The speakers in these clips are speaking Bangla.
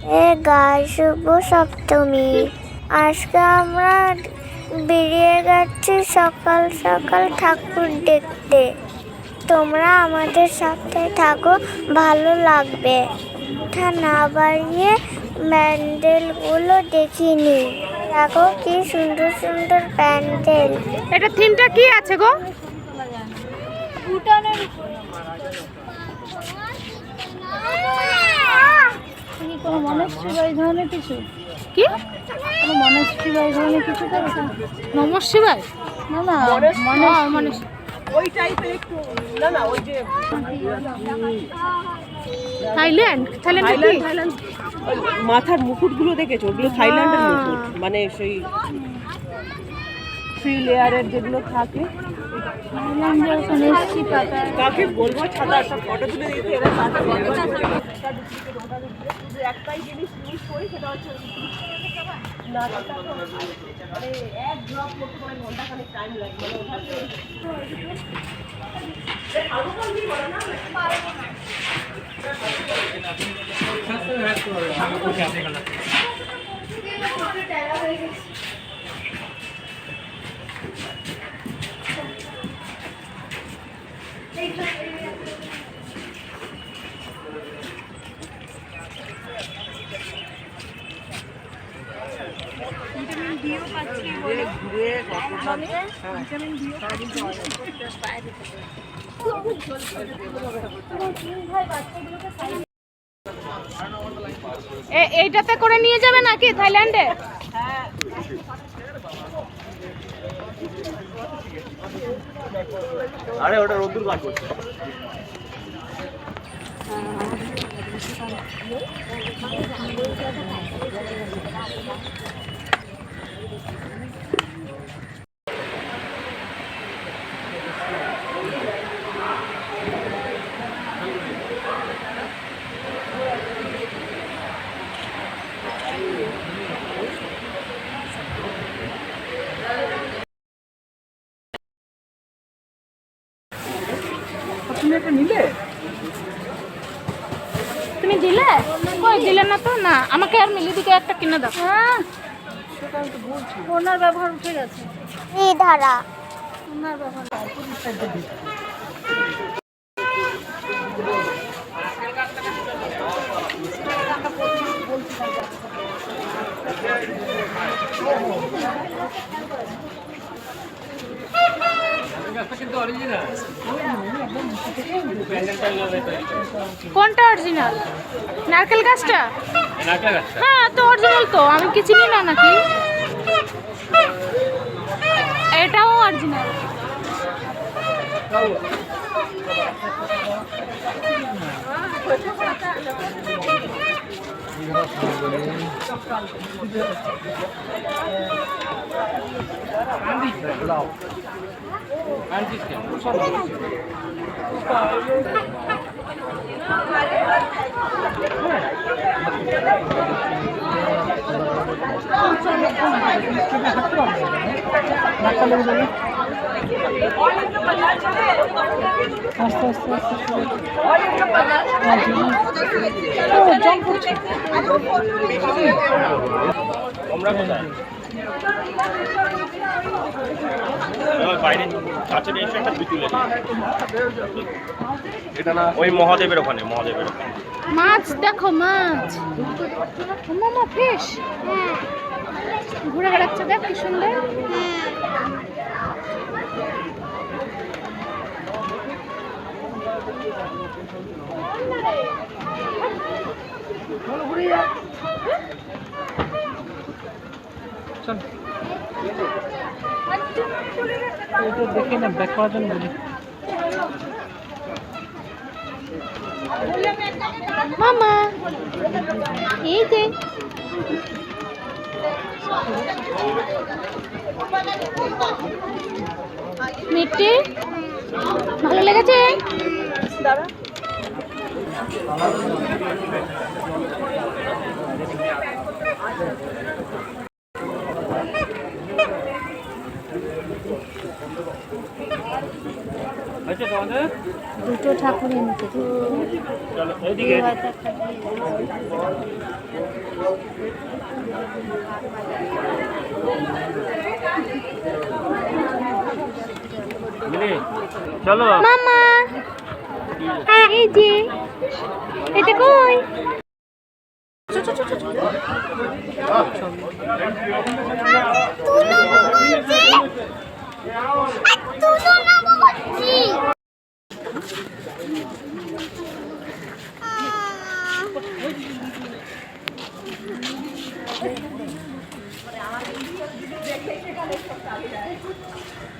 এ গায়ে শুভ সপ্তমী। আজকে আমরা বেরিয়ে গেছি সকাল সকাল ঠাকুর দেখতে। তোমরা আমাদের সাথে থাকো ভালো লাগবে। কথা না বাড়িয়ে প্যান্ডেলগুলো দেখিনি। দেখো কি সুন্দর সুন্দর প্যান্ডেল। এটা থিমটা কি আছে গো? কোনো মনস্বী বা এই ধরনের কিছু? কি? কোনো মনস্বী বা এই ধরনের কিছু শিবায় না না থাইল্যান্ড? থাইল্যান্ড কি? মাথার মুকুটগুলো দেখেছ? ওগুলো থাইল্যান্ডের মুকুট মানে সেই থ্রি লেয়ারের যেগুলো থাকে কাকে বলব ছাতা সব ফটো তুলে দিতে এরা ছাতা বলব একটাই জিনিস মিস করি সেটা হচ্ছে মানে এক ড্রপ করতে পারে ঘন্টাখানেক টাইম লাগে মানে এইটাতে করে নিয়ে যাবে নাকি থাইল্যান্ডে? আরে ওটা রোদ্দুর বার করছে। তুমি একটা নিলে? তুমি দিলে? কই দিলে না তো? না আমাকে আর মিলিদিকে একটা কিনে দাও। হ্যাঁ। ওনার ব্যবহার উঠে গেছে। এই ধারা ওনার ব্যবহার কোনটা অরিজিনাল নারকেল গাছটা? হ্যাঁ তো অরিজিনাল তো। আমি কি চিনি না নাকি? এটাও অরিজিনাল আস্তে আস্তে আস্তে ও জল পড়ছে তোমরা কোথায়? ওই বাইরে কাছে এসে একটা বিতুলে এটা না ওই মহাদেবের ওখানে মহাদেবের ওখানে। মাছ দেখো মাছ। মামা ফিশ ঘুরে বেড়াচ্ছে দেখ কি সুন্দর। এটা দেখে না ব্যাক করার জন্য বলি। মামা এই যে। মিষ্টি ভালো লেগেছে? দুটো ঠাকুর এনেছে চলো মামা এই যে। এটা কই? তুলো না বলছি। 시간에 좀 나오잖아요.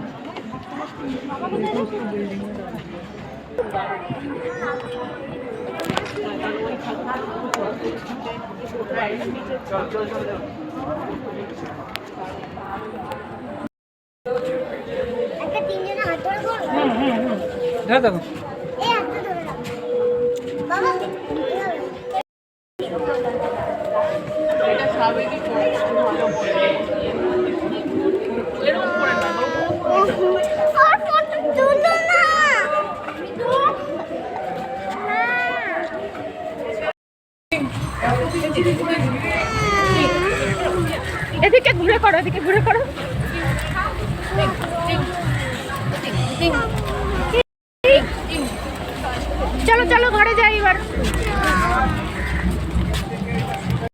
দেবে না বকবে একটা তিনজনে হাত ধরে করো ধরে দেবো এই হাতটা ধরে রাখো বাবা আর ফটো তুলো না এদিকে ঘুরে করো এদিকে ঘুরে করো চলো চলো ঘরে যাই এবার।